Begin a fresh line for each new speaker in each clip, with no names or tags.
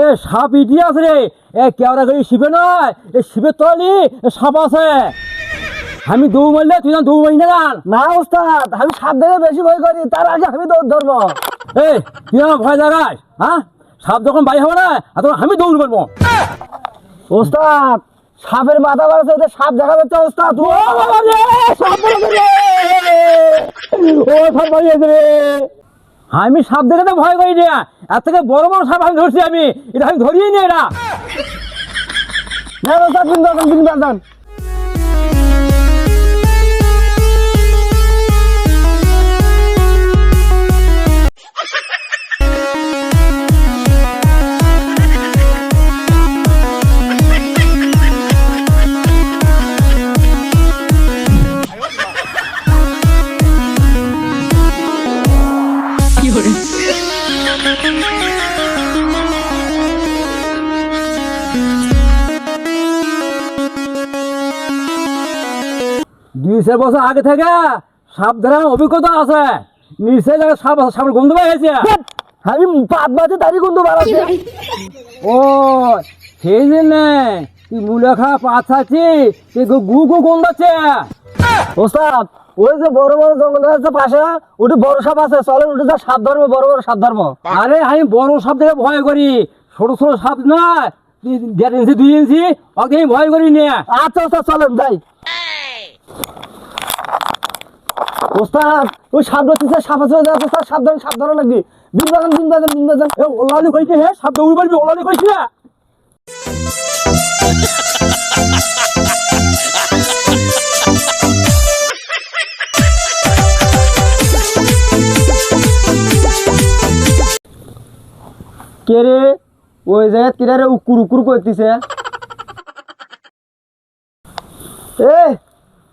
এ সাপ ইতিহাস রে। এ কেওড়া গড়ি শিবে নয় এ শিবের তলি সাপ আছে। আমি দৌ মারলে তুই না দৌ মারি না
না ওস্তাদ আমি সাপ দেখে বেশি ভয় করি তার আগে আমি দৌড় ধরবো।
এ তুই আমার ভয় লাগাস হ্যাঁ? সাপ যখন বাই হবে না তখন আমি দৌড় মারবো।
ওস্তাদ সাপের মাথা বাড়াচ্ছে ওদের সাপ দেখা যাচ্ছে ওস্তাদ। ও বাবা রে, সাপ।
ও সাপ বাড়িয়েছে রে। আমি সাপ দেখে তো ভয় করি না এর থেকে বড় বড় সাপ আমি ধরছি আমি এটা আমি ধরিয়ে নি এটা
না
দুই বছর আগে থেকে ধরার অভিজ্ঞতা আছে। নিশ্চয় জায়গায় সাপ আছে গন্ধ পাই গেছে
আমি পাত বাজে তারই কিন্তু বাড়াচ্ছে
ও সেই জন্য তুই মুলেখা তুই গু গু গু গন্ধাচ্ছে
ওস্তাদ ওই যে বড় বড় জঙ্গল আছে পাশে ওটি বড় সাপ আছে চলেন ওটি যা সাপ ধরবো বড় বড় সাপ ধরবো।
আরে আমি বড় সাপ দেখে ভয় করি ছোট ছোট সাপ না দেড় ইঞ্চি দুই ইঞ্চি ওকে আমি ভয় করি নে।
আচ্ছা ওস্তাদ চলেন যাই। ওস্তাদ ওই সাপ ধরতেছে সাপ আছে ওই যে ওস্তাদ সাবধান সাবধান লাগবে। বিন বাজান বিন বাজান বিন বাজান।
ওলানি কইছে হে সাপ দৌড় পারবি ওলানি কইছি
কে রে? ওই জায়গায় কিরা রে? উকুর উকুর করতেছে। এ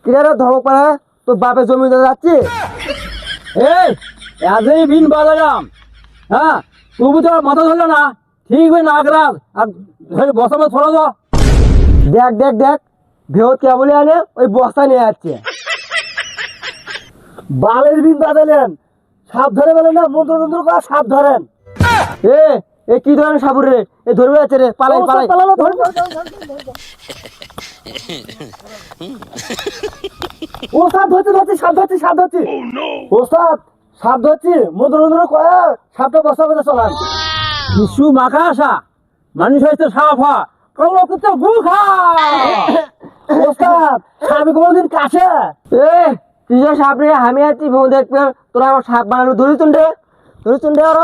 কিরা রে ধমক পাড়া তোর বাপের জমিতে যাচ্ছি?
এই আজই বিন বাজারাম। হ্যাঁ তবু তো মাথা ধরলো না। ঠিক হয়ে না আগরাল আর ধরে বসাবে ছড়া দাও
দেখ দেখ দেখ ভেহত কে বলে আনে? ওই বস্তা নিয়ে যাচ্ছে। বালের বিন বাজালেন। সাপ ধরে বলে না মন্ত্র তন্ত্র করা সাপ ধরেন। এ এ কি ধরনের সাপুর রে? এ ধরবে যাচ্ছে রে পালাই পালাই। ওস্তাদ ধরছে ধরছে সাপ ধরছে সাপ ধরছে। ওস্তাদ সাপ ধরছি। মন্ত্র তন্ত্র করা সাপটা করে চলান
কিছু মাখা আসা। মানুষ হয়েছে সাপ হা। কমলা কুত্তা গু খা।
ওস্তাদ সাপে কোনোদিন কাছে? এ তুই যে সাপ রে আমি আছি বউ দেখবে তোরা আমার সাপ বানানো ধরি তুন্ডে ধরি তুন্ডে আর।